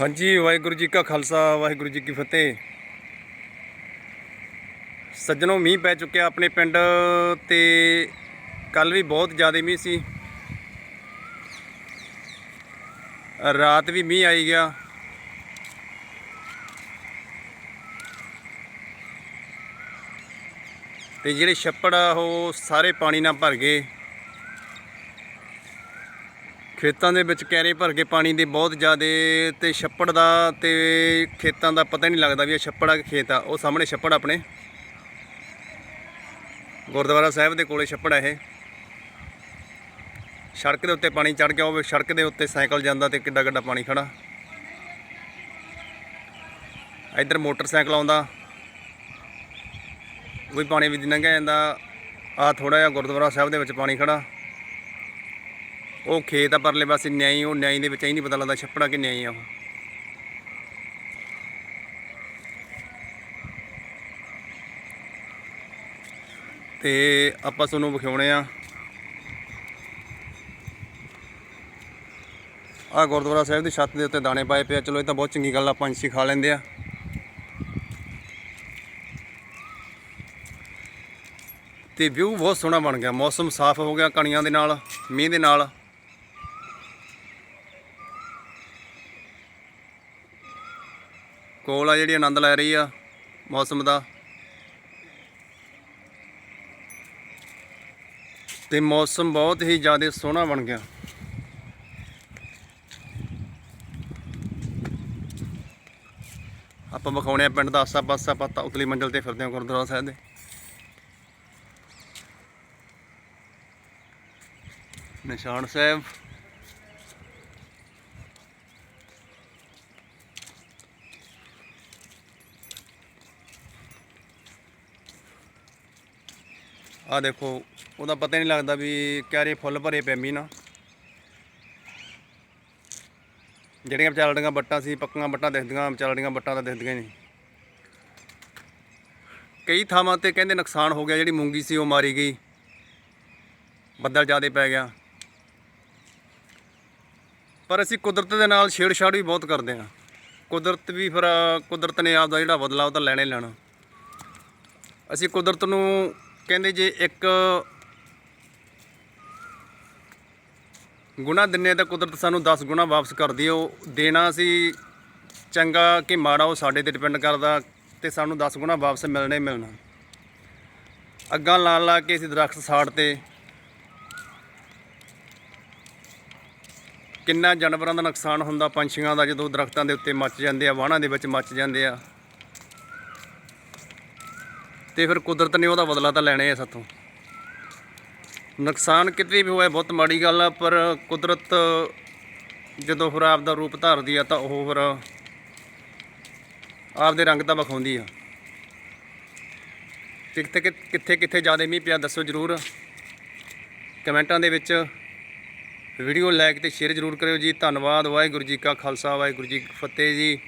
ਹਾਂਜੀ, ਵਾਹਿਗੁਰੂ ਜੀ ਕਾ ਖਾਲਸਾ, ਵਾਹਿਗੁਰੂ ਜੀ ਕੀ ਫਤਿਹ। ਸੱਜਣੋਂ ਮੀਂਹ ਪੈ ਚੁੱਕਿਆ ਆਪਣੇ ਪਿੰਡ ਤੇ ਕੱਲ ਵੀ ਬਹੁਤ ਜ਼ਿਆਦਾ ਮੀਂਹ ਸੀ। ਰਾਤ ਵੀ ਮੀਂਹ ਆਈ ਗਿਆ। ਤੇ ਜਿਹੜੇ ਛੱਪੜ ਆ, ਉਹ ਸਾਰੇ ਪਾਣੀ ਨਾਲ ਭਰ ਗਏ। ਖੇਤਾਂ ਦੇ ਵਿੱਚ ਕੈਰੇ ਭਰ ਕੇ ਪਾਣੀ ਦੇ ਬਹੁਤ ਜ਼ਿਆਦੇ ਤੇ ਛੱਪੜ ਦਾ ਤੇ ਖੇਤਾਂ ਦਾ ਪਤਾ ਨਹੀਂ ਲੱਗਦਾ ਵੀ ਇਹ ਛੱਪੜ ਆ ਕਿ ਖੇਤ ਆ। ਉਹ ਸਾਹਮਣੇ ਛੱਪੜ ਆਪਣੇ। ਗੁਰਦੁਆਰਾ ਸਾਹਿਬ ਦੇ ਕੋਲੇ ਛੱਪੜ ਆ ਇਹ। ਸੜਕ ਦੇ ਉੱਤੇ ਪਾਣੀ ਚੜ ਗਿਆ ਹੋਵੇ ਸੜਕ ਦੇ ਉੱਤੇ ਸਾਈਕਲ ਜਾਂਦਾ ਤੇ ਕਿੱਡਾ ਕਿੱਡਾ ਪਾਣੀ ਖੜਾ। ਇੱਧਰ ਮੋਟਰਸਾਈਕਲ ਆਉਂਦਾ। ਉਹ ਵੀ ਪਾਣੀ ਵਿੱਚ ਲੰਘਿਆ ਜਾਂਦਾ। ਆ ਥੋੜਾ ਜਿਹਾ ਗੁਰਦੁਆਰਾ ਸਾਹਿਬ ਦੇ ਵਿੱਚ ਪਾਣੀ ਖੜਾ। ਉਹ ਖੇਤ ਆ ਪਰਲੇ ਪਾਸੇ ਨਿਆਈ, ਉਹ ਨਿਆਈ ਦੇ ਵਿੱਚ ਹੀ ਨਹੀਂ ਪਤਾ ਲੱਗਦਾ ਛੱਪੜਾ ਕਿ ਨਿਆਈ ਆ ਉਹ। ਤੇ ਆਪਾਂ ਤੁਹਾਨੂੰ ਵਿਖਾਉਣੇ ਆ। ਆ ਗੁਰਦੁਆਰਾ ਸਾਹਿਬ ਦੀ ਛੱਤ ਦੇ ਉੱਤੇ ਦਾਣੇ ਪਾਏ ਪਏ ਆ। ਚਲੋ, ਇਹ ਤਾਂ ਬਹੁਤ ਚੰਗੀ ਗੱਲ ਆ ਪੰਛੀ ਖਾ ਲੈਂਦੇ ਆ। ਤੇ ਵਿਊ ਬਹੁਤ ਸੋਹਣਾ ਬਣ ਗਿਆ। ਮੌਸਮ ਸਾਫ਼ ਹੋ ਗਿਆ ਕਣੀਆਂ ਦੇ ਨਾਲ, ਮੀਂਹ ਦੇ ਨਾਲ। ਕੋਲ ਆ ਜਿਹੜੀ ਆਨੰਦ ਲੈ ਰਹੀ ਆ ਮੌਸਮ ਦਾ। ਤੇ ਮੌਸਮ ਬਹੁਤ ਹੀ ਜ਼ਿਆਦਾ ਸੋਹਣਾ ਬਣ ਗਿਆ। ਆਪਾਂ ਵਿਖਾਉਣੇ ਆ ਪਿੰਡ ਦਾ ਆਸਾ ਪਾਸਾ ਪਤਾ ਉਤਲੀ ਮੰਜ਼ਲ ਤੇ ਫਿਰਦੇ ਹਾਂ ਗੁਰਦੁਆਰਾ ਸਾਹਿਬ ਦੇ। ਨਿਸ਼ਾਨ ਸਾਹਿਬ। ਆ ਦੇਖੋ, ਉਹਦਾ ਪਤਾ ਹੀ ਨਹੀਂ ਲੱਗਦਾ ਵੀ ਕਿਆਰੇ ਫੁੱਲ ਭਰੇ ਪਏ ਮੀਂਹ ਨਾਲ। ਜਿਹੜੀਆਂ ਵਿਚਾਲੜੀਆਂ ਬੱਟਾਂ ਸੀ, ਪੱਕੀਆਂ ਬੱਟਾਂ ਦਿਖਦੀਆਂ, ਵਿਚਾਲੜੀਆਂ ਬੱਟਾਂ ਤਾਂ ਦਿਖਦੀਆਂ ਹੀ ਨਹੀਂ। ਕਈ ਥਾਵਾਂ ਤੇ ਕਹਿੰਦੇ ਨੁਕਸਾਨ ਹੋ ਗਿਆ, ਜਿਹੜੀ ਮੂੰਗੀ ਸੀ, ਉਹ ਮਾਰੀ ਗਈ। ਬੱਦਲ ਜ਼ਿਆਦਾ ਪੈ ਗਿਆ। ਪਰ ਅਸੀਂ ਕੁਦਰਤ ਦੇ ਨਾਲ ਛੇੜਛਾੜ ਵੀ ਬਹੁਤ ਕਰਦੇ ਹਾਂ। ਕੁਦਰਤ ਵੀ ਫਿਰ, ਕੁਦਰਤ ਨੇ ਆਪਦਾ ਜਿਹੜਾ ਬਦਲਾ ਉਹ ਤਾਂ ਲੈਣੇ ਲੈਣਾ। ਅਸੀਂ ਕੁਦਰਤ ਨੂੰ ਕਹਿੰਦੇ ਜੇ ਇੱਕ ਗੁਣਾ ਦਿੰਨੇ ਤਾਂ ਕੁਦਰਤ ਸਾਨੂੰ 10 ਗੁਣਾ ਵਾਪਸ ਕਰਦੀ ਹੈ ਉਹ ਦੇਣਾ ਸੀ ਚੰਗਾ ਕਿ ਮਾੜਾ, ਉਹ ਸਾਡੇ ਤੇ ਡਿਪੈਂਡ ਕਰਦਾ ਤੇ ਸਾਨੂੰ 10 ਗੁਣਾ ਵਾਪਸ ਮਿਲਣਾ ਹੀ ਮਿਲਣਾ। ਅੱਗਾਂ ਲਾ ਲਾ ਕੇ ਅਸੀਂ ਦਰਖਤ ਸਾੜ ਤੇ ਕਿੰਨਾ ਜਾਨਵਰਾਂ ਦਾ ਨੁਕਸਾਨ ਹੁੰਦਾ, ਪੰਛੀਆਂ ਦਾ ਜਦੋਂ ਦਰਖਤਾਂ ਦੇ ਉੱਤੇ ਮੱਚ ਜਾਂਦੇ ਆ, ਵਾਹਣਾਂ ਦੇ ਵਿੱਚ ਮੱਚ ਜਾਂਦੇ ਆ। ਤੇ ਫਿਰ ਕੁਦਰਤ ਨੇ ਉਹਦਾ ਬਦਲਾ ਤਾਂ ਲੈਣਾ ਹੀ ਆ ਸਾਥੋਂ। ਨੁਕਸਾਨ ਕਿਤੇ ਵੀ ਹੋਇਆ, ਬਹੁਤ ਮਾੜੀ ਗੱਲ ਆ, ਪਰ ਕੁਦਰਤ ਜਦੋਂ ਫਿਰ ਆਪਦਾ ਰੂਪ ਧਾਰਦੀ ਆ ਤਾਂ ਉਹ ਫਿਰ ਆਪਦੇ ਰੰਗ ਤਾਂ ਵਿਖਾਉਂਦੀ ਆ। ਤੇ ਕਿੱਥੇ ਕਿੱਥੇ ਕਿੱਥੇ ਜ਼ਿਆਦਾ ਮੀਂਹ ਪਿਆ ਦੱਸੋ ਜਰੂਰ। ਕਮੈਂਟਾਂ ਦੇ ਵਿੱਚ ਵੀਡੀਓ ਲਾਈਕ ਤੇ ਸ਼ੇਅਰ ਜ਼ਰੂਰ ਕਰਿਓ ਜੀ। ਧੰਨਵਾਦ, ਵਾਹਿਗੁਰੂ ਜੀ ਕਾ ਖਾਲਸਾ, ਵਾਹਿਗੁਰੂ ਜੀ ਫਤਿਹ ਜੀ।